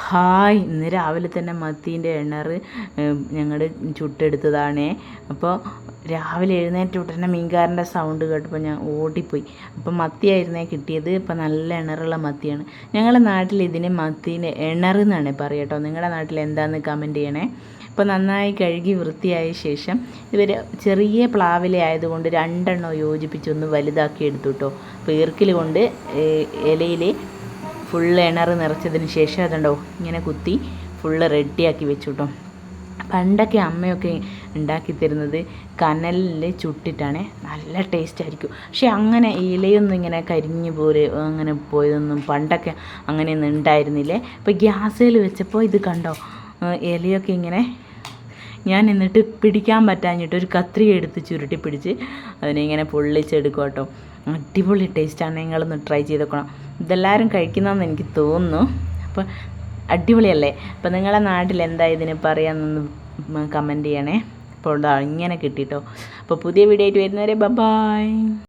Hi ഇന്ന് രാവിലെ തന്നെ മത്തീന്റെ എണ്ണറ് ഞങ്ങൾ ചുട്ടെടുത്തതാണേ. അപ്പോൾ രാവിലെ എഴുന്നേറ്റ് ഉടനെ മീൻകാരന്റെ സൗണ്ട് കേട്ടപ്പോൾ ഞാൻ ഓടിപ്പോയി. അപ്പോൾ മത്തിയായിരുന്നേ കിട്ടിയത്. ഇപ്പം നല്ല എണ്ണറുള്ള മത്തിയാണ്. ഞങ്ങളുടെ നാട്ടിൽ ഇതിന് മത്തീന്റെ എണ്ണറ് എന്നാണ് പറയട്ടോ നിങ്ങളുടെ നാട്ടിൽ എന്താണെന്ന് കമന്റ് ചെയ്യണേ. അപ്പോൾ നന്നായി കഴുകി വൃത്തിയായ ശേഷം ഇവർ ചെറിയ പ്ലാവില ആയതുകൊണ്ട് രണ്ടെണ്ണം യോജിപ്പിച്ചൊന്ന് വലുതാക്കി എടുത്തു കേട്ടോ അപ്പോൾ ഈർക്കിൽ കൊണ്ട് ഇലയിൽ ഫുള്ള് എണർ നിറച്ചതിന് ശേഷം അതുണ്ടോ ഇങ്ങനെ കുത്തി ഫുള്ള് റെഡിയാക്കി വെച്ചു കേട്ടോ പണ്ടൊക്കെ അമ്മയൊക്കെ ഉണ്ടാക്കി തരുന്നത് കനലിൽ ചുട്ടിട്ടാണ്. നല്ല ടേസ്റ്റ് ആയിരിക്കും. പക്ഷെ അങ്ങനെ ഇലയൊന്നും ഇങ്ങനെ കരിഞ്ഞു പോലെ അങ്ങനെ പോയതൊന്നും പണ്ടൊക്കെ അങ്ങനെയൊന്നും ഉണ്ടായിരുന്നില്ലേ? ഇപ്പം ഗ്യാസിൽ വെച്ചപ്പോൾ ഇത് കണ്ടോ ഇലയൊക്കെ ഇങ്ങനെ ഞാൻ എന്നിട്ട് പിടിക്കാൻ പറ്റാഞ്ഞിട്ട് ഒരു കത്രിക എടുത്ത് ചുരുട്ടി പിടിച്ച് അതിനെ ഇങ്ങനെ പൊള്ളിച്ചെടുക്കും കേട്ടോ അടിപൊളി ടേസ്റ്റാണ് നിങ്ങളൊന്ന് ട്രൈ ചെയ്തേക്കണം ഇതെല്ലാവരും കഴിക്കുന്നതെന്ന് എനിക്ക് തോന്നുന്നു. അപ്പോൾ അടിപൊളിയല്ലേ? അപ്പോൾ നിങ്ങളെ നാട്ടിൽ എന്താ ഇതിന് പറയാമെന്നൊന്ന് കമന്റ് ചെയ്യണേ. അപ്പോൾ ഇങ്ങനെ കിട്ടിയിട്ടോ അപ്പോൾ പുതിയ വീഡിയോ ആയിട്ട് വരുന്നവരെ ബൈ